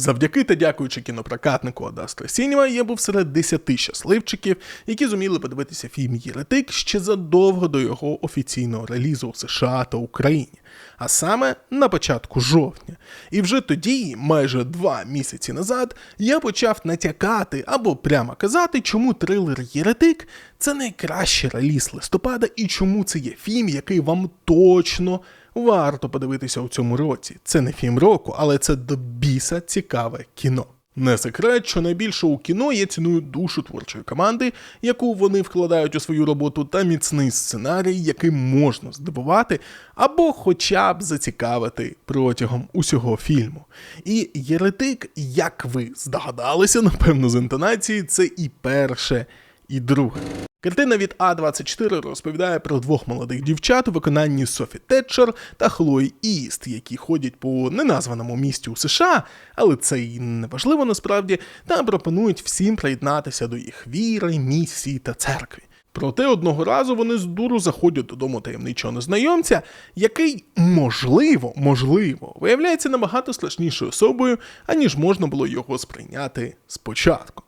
Завдяки та дякуючи кінопрокатнику Адастра Сінєва, я був серед десяти щасливчиків, які зуміли подивитися фільм Єретик ще задовго до його офіційного релізу у США та Україні, а саме на початку жовтня. І вже тоді, майже два місяці назад, я почав натякати або прямо казати, чому трилер Єретик це найкращий реліз листопада і чому це є фільм, який вам точно варто подивитися у цьому році. Це не фільм року, але це до біса цікаве кіно. Не секрет, що найбільше у кіно я ціную душу творчої команди, яку вони вкладають у свою роботу, та міцний сценарій, який можна здивувати або хоча б зацікавити протягом усього фільму. І Єретик, як ви здогадалися, напевно, з інтонації, це і перше, і друге. Картина від А24 розповідає про двох молодих дівчат у виконанні Софі Тетчер та Хлої Іст, які ходять по неназваному місті у США, але це і не важливо насправді, та пропонують всім приєднатися до їх віри, місії та церкви. Проте одного разу вони з дуру заходять додому таємничого незнайомця, який, можливо, можливо, виявляється набагато страшнішою особою, аніж можна було його сприйняти спочатку.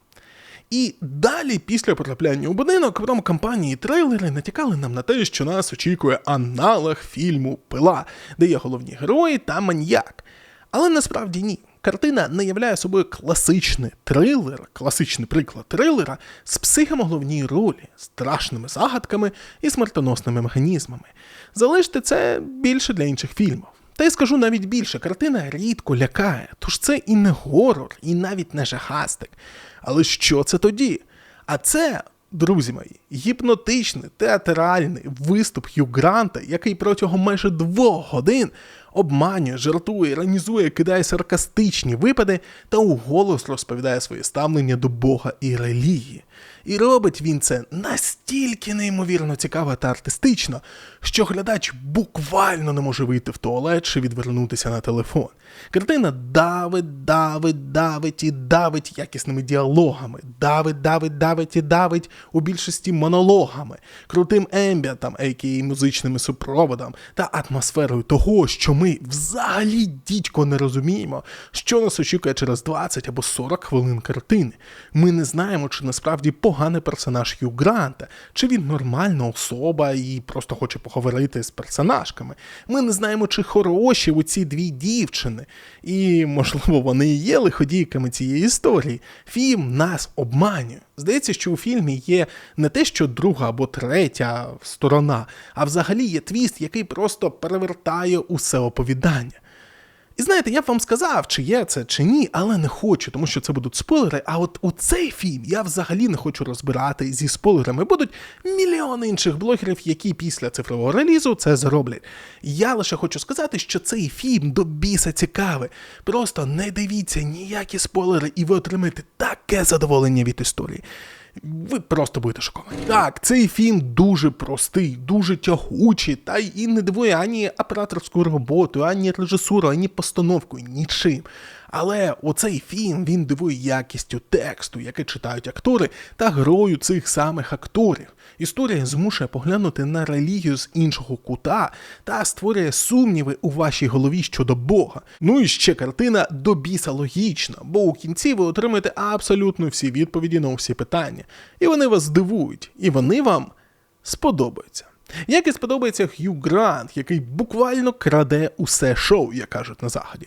І далі, після потрапляння у будинок, промо-компанії і трейлери натякали нам на те, що нас очікує аналог фільму Пила, де є головні герої та маньяк. Але насправді ні. Картина не являє собою класичний трилер, класичний приклад трилера з психом у головній ролі, страшними загадками і смертоносними механізмами. Залиште це більше для інших фільмів. Та й скажу навіть більше, картина рідко лякає, тож це і не горор, і навіть не жахастик. Але що це тоді? А це, друзі мої, гіпнотичний театральний виступ Хью Гранта, який протягом майже двох годин обманює, жартує, іронізує, кидає саркастичні випади та уголос розповідає своє ставлення до Бога і релігії. І робить він це настільки неймовірно цікаво та артистично, що глядач буквально не може вийти в туалет чи відвернутися на телефон. Картина давить, давить, давить і давить якісними діалогами, давить, давить, давить і давить у більшості монологами, крутим ембіатом, а.к.а. музичними супроводом та атмосферою того, що ми взагалі дідько не розуміємо, що нас очікує через 20 або 40 хвилин картини. Ми не знаємо, чи насправді поганий персонаж Хью Гранта, чи він нормальна особа і просто хоче поговорити з персонажками. Ми не знаємо, чи хороші у ці дві дівчини, і, можливо, вони і є лиходійками цієї історії. Фільм нас обманює. Здається, що у фільмі є не те, що друга або третя сторона, а взагалі є твіст, який просто перевертає усе оповідання. І знаєте, я б вам сказав, чи є це, чи ні, але не хочу, тому що це будуть спойлери. А от у цей фільм я взагалі не хочу розбирати зі спойлерами. Будуть мільйони інших блогерів, які після цифрового релізу це зроблять. Я лише хочу сказати, що цей фільм до біса цікавий. Просто не дивіться ніякі спойлери, і ви отримаєте таке задоволення від історії. Ви просто будете шоковані. Так, цей фільм дуже простий, дуже тягучий, та й не дивує ані операторську роботу, ані режисуру, ані постановку, нічим. Але оцей фільм він дивує якістю тексту, який читають актори, та грою цих самих акторів. Історія змушує поглянути на релігію з іншого кута та створює сумніви у вашій голові щодо Бога. Ну і ще картина до біса логічна, бо у кінці ви отримаєте абсолютно всі відповіді на всі питання. І вони вас здивують, і вони вам сподобаються. Як і сподобається Хью Грант, який буквально краде усе шоу, як кажуть на заході.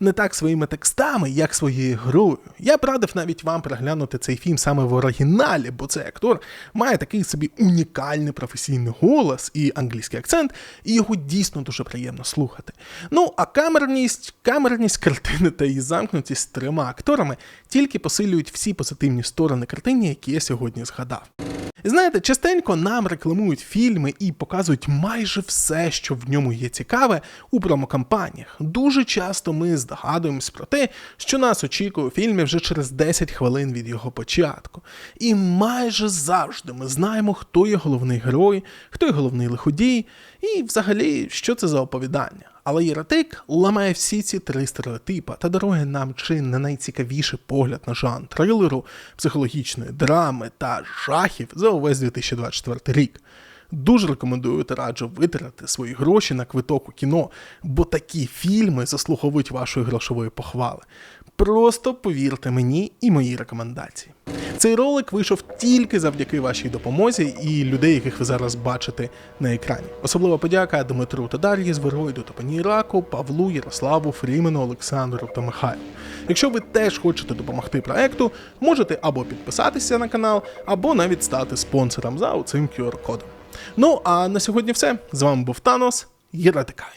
Не так своїми текстами, як своєю грою. Я б радив навіть вам переглянути цей фільм саме в оригіналі, бо цей актор має такий собі унікальний професійний голос і англійський акцент, і його дійсно дуже приємно слухати. Ну а камерність, камерність картини та її замкнутість з трьома акторами тільки посилюють всі позитивні сторони картини, які я сьогодні згадав. І знаєте, частенько нам рекламують фільми і показують майже все, що в ньому є цікаве у промокампаніях. Дуже часто ми здогадуємось про те, що нас очікує у фільмі вже через 10 хвилин від його початку. І майже завжди ми знаємо, хто є головний герой, хто є головний лиходій, і взагалі, що це за оповідання. Але Єретик ламає всі ці три стереотипи та дарує нам чи не найцікавіший погляд на жанр трилеру, психологічної драми та жахів за увесь 2024 рік. Дуже рекомендую та раджу витратити свої гроші на квиток у кіно, бо такі фільми заслуговують вашої грошової похвали. Просто повірте мені і моїй рекомендації. Цей ролик вийшов тільки завдяки вашій допомозі і людей, яких ви зараз бачите на екрані. Особлива подяка Дмитру та Дар'ї, Звероїду та пані Іраку, Павлу, Ярославу, Фрімену, Олександру та Михайлу. Якщо ви теж хочете допомогти проекту, можете або підписатися на канал, або навіть стати спонсором за оцим QR-кодом. Ну а на сьогодні все. З вами був Танос. Єретикайнд.